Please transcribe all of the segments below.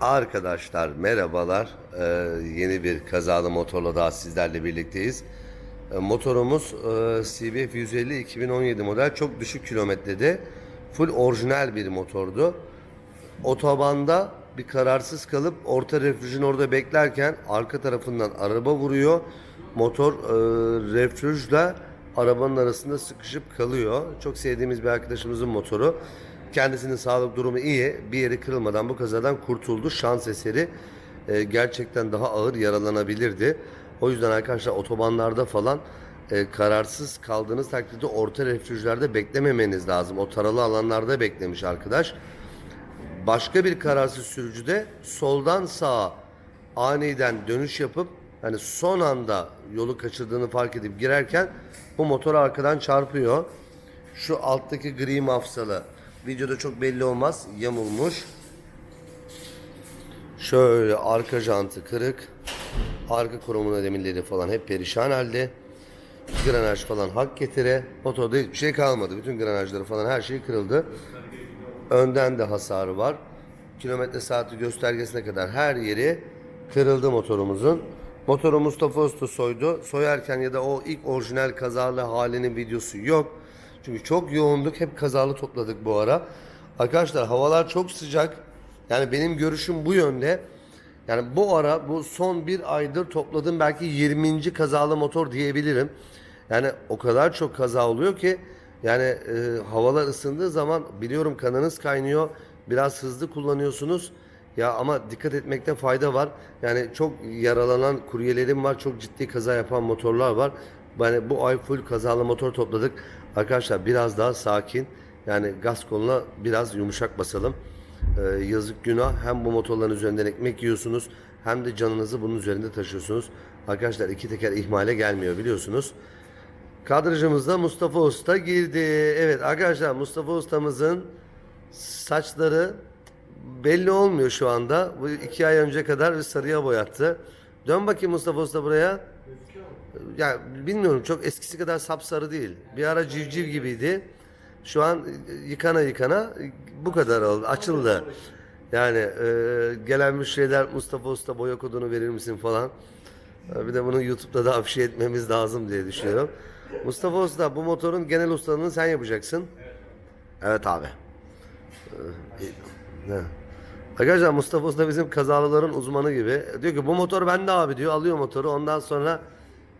Arkadaşlar merhabalar. Ee, yeni bir kazalı motorla daha sizlerle birlikteyiz. Ee, motorumuz e, CBF 150 2017 model çok düşük kilometrede full orijinal bir motordu. Otobanda bir kararsız kalıp orta refüjün orada beklerken arka tarafından araba vuruyor. Motor e, refüjle arabanın arasında sıkışıp kalıyor. Çok sevdiğimiz bir arkadaşımızın motoru. Kendisinin sağlık durumu iyi. Bir yeri kırılmadan bu kazadan kurtuldu. Şans eseri e, gerçekten daha ağır yaralanabilirdi. O yüzden arkadaşlar otobanlarda falan e, kararsız kaldığınız takdirde orta refüjlerde beklememeniz lazım. O taralı alanlarda beklemiş arkadaş. Başka bir kararsız sürücü de soldan sağa aniden dönüş yapıp hani son anda yolu kaçırdığını fark edip girerken bu motor arkadan çarpıyor. Şu alttaki gri mafsalı videoda çok belli olmaz yamulmuş. Şöyle arka jantı kırık. Arka korumuna demirleri falan hep perişan halde. Granaj falan hak getire. Motorda hiçbir şey kalmadı. Bütün granajları falan her şey kırıldı. Önden de hasarı var. Kilometre saati göstergesine kadar her yeri kırıldı motorumuzun. Motoru Mustafa Usta soydu. Soyarken ya da o ilk orijinal kazalı halinin videosu yok. Çünkü çok yoğunduk. Hep kazalı topladık bu ara. Arkadaşlar havalar çok sıcak. Yani benim görüşüm bu yönde. Yani bu ara bu son bir aydır topladığım belki 20. kazalı motor diyebilirim. Yani o kadar çok kaza oluyor ki yani e, havalar ısındığı zaman biliyorum kanınız kaynıyor. Biraz hızlı kullanıyorsunuz. Ya ama dikkat etmekte fayda var. Yani çok yaralanan kuryelerim var. Çok ciddi kaza yapan motorlar var. Yani bu ay full kazalı motor topladık. Arkadaşlar biraz daha sakin. Yani gaz koluna biraz yumuşak basalım. Ee, yazık günah. Hem bu motorların üzerinden ekmek yiyorsunuz. Hem de canınızı bunun üzerinde taşıyorsunuz. Arkadaşlar iki teker ihmale gelmiyor biliyorsunuz. Kadrajımızda Mustafa Usta girdi. Evet arkadaşlar Mustafa Usta'mızın saçları belli olmuyor şu anda. Bu iki ay önce kadar bir sarıya boyattı. Dön bakayım Mustafa Usta buraya. Ya bilmiyorum çok eskisi kadar sapsarı değil. Bir ara civciv gibiydi. Şu an yıkana yıkana bu kadar oldu. Açıldı. Yani e, gelen müşteriler Mustafa Usta boya kodunu verir misin falan. E, Bir de bunu YouTube'da da afişe etmemiz lazım diye düşünüyorum. Mustafa Usta bu motorun genel ustalığını sen yapacaksın. Evet abi. Ne? Arkadaşlar Mustafa Usta bizim kazalıların uzmanı gibi. Diyor ki bu motor bende abi diyor. Alıyor motoru. Ondan sonra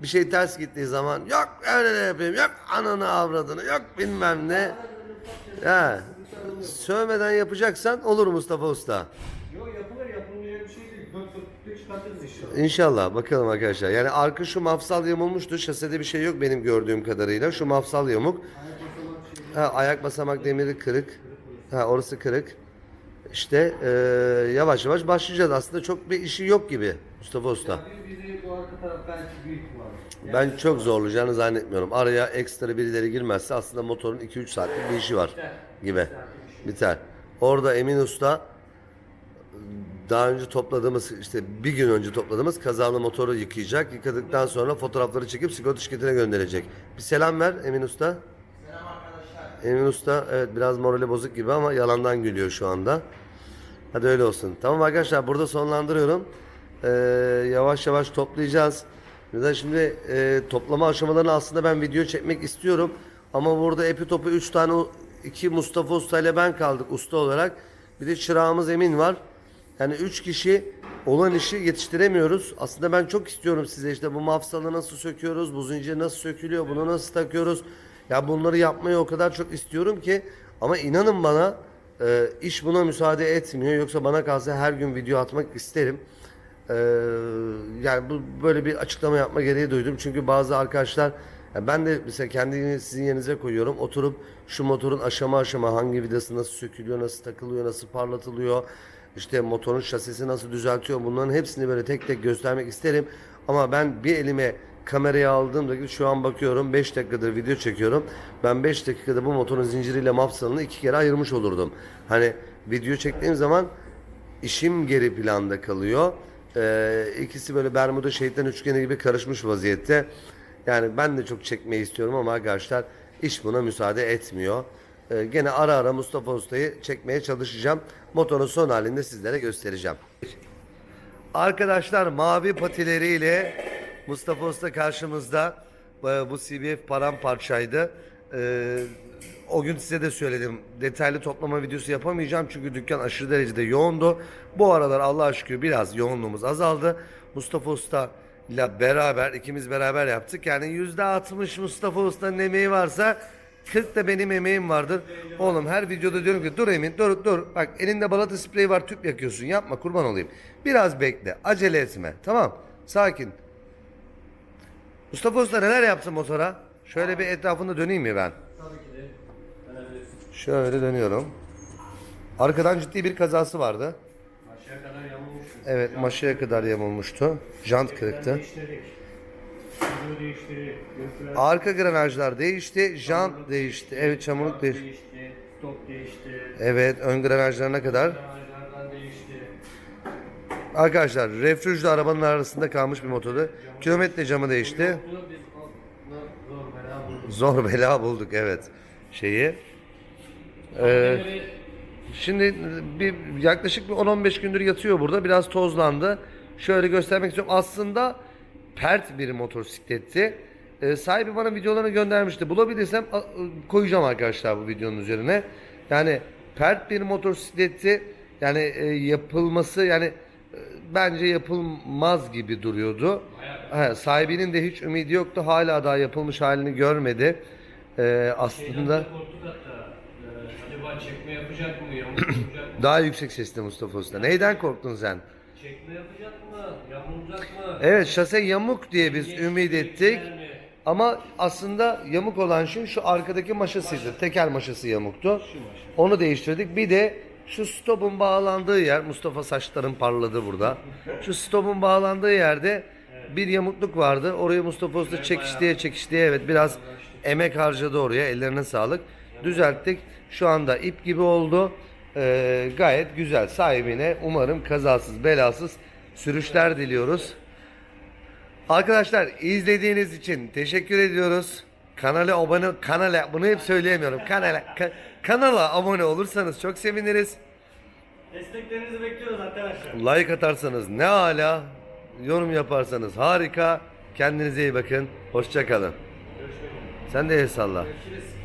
bir şey ters gittiği zaman yok öyle de yapayım. Yok ananı avradını. Yok bilmem ne. Ya sövmeden yapacaksan olur Mustafa Usta. Yok yapılır yapılmayan bir şey değil. Dört dörtlükte çıkartırız inşallah. İnşallah bakalım arkadaşlar. Yani arka şu mafsal yamulmuştu. Şasede bir şey yok benim gördüğüm kadarıyla. Şu mafsal yamuk. Ha, ayak basamak demiri kırık. Ha, orası kırık. İşte eee, yavaş yavaş başlayacağız. Aslında çok bir işi yok gibi Mustafa Usta. Bizi, bizi arka taraf belki büyük var. Ben çok zorlayacağını zannetmiyorum. Araya ekstra birileri girmezse aslında motorun 2-3 saatlik bir işi var gibi. Biter. Orada Emin Usta daha önce topladığımız işte bir gün önce topladığımız kazalı motoru yıkayacak. Yıkadıktan sonra fotoğrafları çekip sigorta şirketine gönderecek. Bir selam ver Emin Usta. Selam arkadaşlar. Emin Usta evet biraz morali bozuk gibi ama yalandan gülüyor şu anda. Hadi öyle olsun. Tamam arkadaşlar burada sonlandırıyorum. Ee, yavaş yavaş toplayacağız. De şimdi e, toplama aşamalarını aslında ben video çekmek istiyorum. Ama burada epi topu 3 tane iki Mustafa Usta ile ben kaldık usta olarak. Bir de çırağımız Emin var. Yani 3 kişi olan işi yetiştiremiyoruz. Aslında ben çok istiyorum size işte bu mafsalı nasıl söküyoruz, bu zincir nasıl sökülüyor, bunu nasıl takıyoruz. Ya bunları yapmayı o kadar çok istiyorum ki ama inanın bana e, iş buna müsaade etmiyor. Yoksa bana kalsa her gün video atmak isterim. Ee, yani bu böyle bir açıklama yapma gereği duydum. Çünkü bazı arkadaşlar ya ben de mesela kendimi sizin yerinize koyuyorum. Oturup şu motorun aşama aşama hangi vidası nasıl sökülüyor, nasıl takılıyor, nasıl parlatılıyor. işte motorun şasisi nasıl düzeltiyor. Bunların hepsini böyle tek tek göstermek isterim. Ama ben bir elime kamerayı aldığımda şu an bakıyorum 5 dakikadır video çekiyorum. Ben 5 dakikada bu motorun zinciriyle mafsalını iki kere ayırmış olurdum. Hani video çektiğim zaman işim geri planda kalıyor. Ee, ikisi böyle Bermuda şeytan üçgeni gibi karışmış vaziyette. Yani ben de çok çekmeyi istiyorum ama arkadaşlar iş buna müsaade etmiyor. Ee, gene ara ara Mustafa Usta'yı çekmeye çalışacağım. Motorun son halinde sizlere göstereceğim. Arkadaşlar mavi patileriyle Mustafa Usta karşımızda. Ee, Bu CBF paramparçaydı. Ee, o gün size de söyledim. Detaylı toplama videosu yapamayacağım çünkü dükkan aşırı derecede yoğundu. Bu aralar Allah'a şükür biraz yoğunluğumuz azaldı. Mustafa Usta ile beraber ikimiz beraber yaptık. Yani yüzde 60 Mustafa Usta'nın emeği varsa 40 da benim emeğim vardır. Oğlum her videoda diyorum ki dur Emin dur dur. Bak elinde balata spreyi var tüp yakıyorsun. Yapma kurban olayım. Biraz bekle. Acele etme. Tamam. Sakin. Mustafa Usta neler yaptın motora? Şöyle bir etrafında döneyim mi ben? Tabii ki de. Şöyle dönüyorum. Arkadan ciddi bir kazası vardı. Aşağı kadar yamulmuş. Evet maşaya kadar yamulmuştu. Jant kırıktı. Arka granajlar değişti. Jant değişti. Evet çamurluk değişti. Stop değişti. Evet ön granajlarına kadar. Arkadaşlar refüjle arabanın arasında kalmış bir motordu. Kilometre camı değişti. Zor bela bulduk evet şeyi. Ee, şimdi bir yaklaşık bir 10-15 gündür yatıyor burada. Biraz tozlandı. Şöyle göstermek istiyorum. Aslında pert bir motosikletti. Ee, sahibi bana videolarını göndermişti. Bulabilirsem koyacağım arkadaşlar bu videonun üzerine. Yani pert bir motosikletti. Yani e, yapılması yani e, bence yapılmaz gibi duruyordu. Ha, sahibinin de hiç ümidi yoktu. Hala daha yapılmış halini görmedi. Ee, aslında çekme yapacak mı? Yamuk yapacak mı? daha yüksek sesli Mustafa Usta. Neyden korktun sen? Çekme yapacak mı? Yamulacak mı? Evet şase yamuk diye biz Geçti, ümit ettik. mi? Ama aslında yamuk olan şey şu arkadaki maşasıydı. Teker maşası yamuktu. Onu değiştirdik. Bir de şu stopun bağlandığı yer, Mustafa saçların parladı burada. Şu stopun bağlandığı yerde bir yamukluk vardı. Orayı Mustafa Usta çekiştiye çekiştiye evet biraz emek harcadı oraya. Ellerine sağlık. Düzelttik. Şu anda ip gibi oldu. Ee, gayet güzel. Sahibine umarım kazasız belasız sürüşler diliyoruz. Arkadaşlar izlediğiniz için teşekkür ediyoruz. Kanala abone kanala bunu hep söyleyemiyorum. Kanala ka- kanala abone olursanız çok seviniriz. Desteklerinizi bekliyoruz arkadaşlar. Like atarsanız ne ala, yorum yaparsanız harika. Kendinize iyi bakın. Hoşça kalın. Görüşmek üzere. Sen de el salla. Görüşürüz.